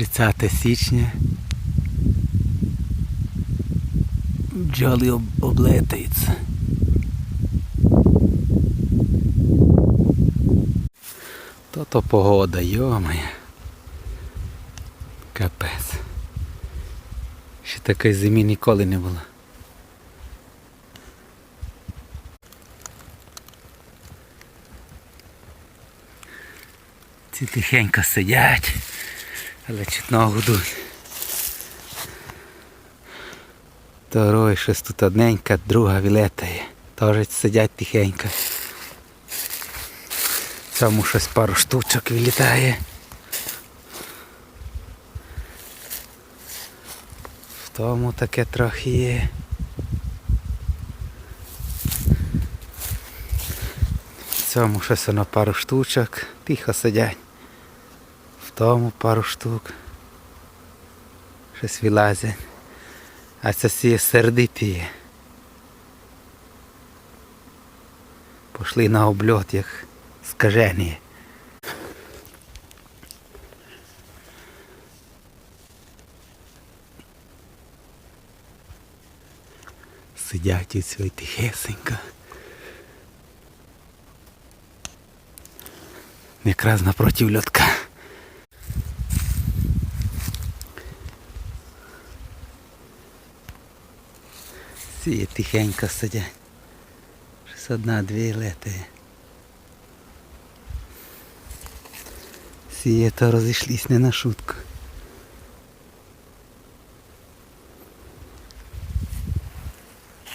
30 січня. Бджоли об, облетаються. То то погода, йомає. Капець. Ще такої зимі ніколи не було. Ці тихенько сидять, але чутно гудуть. Второй щось тут одненька, друга вілетає. Теж сидять тихенько. Цьому щось пару штучок вилітає. В тому таке трохи є. В цьому щось воно пару штучок. Тихо сидять. В тому пару штук. Щось вилазять. А це всі сердиті. Пошли на обльот, як скажені. Сидять і цього тихесенько. Якраз напротив льотка. Всі тихенько сидять. Щось одна-дві лети. Всі то розійшлись не на шутку.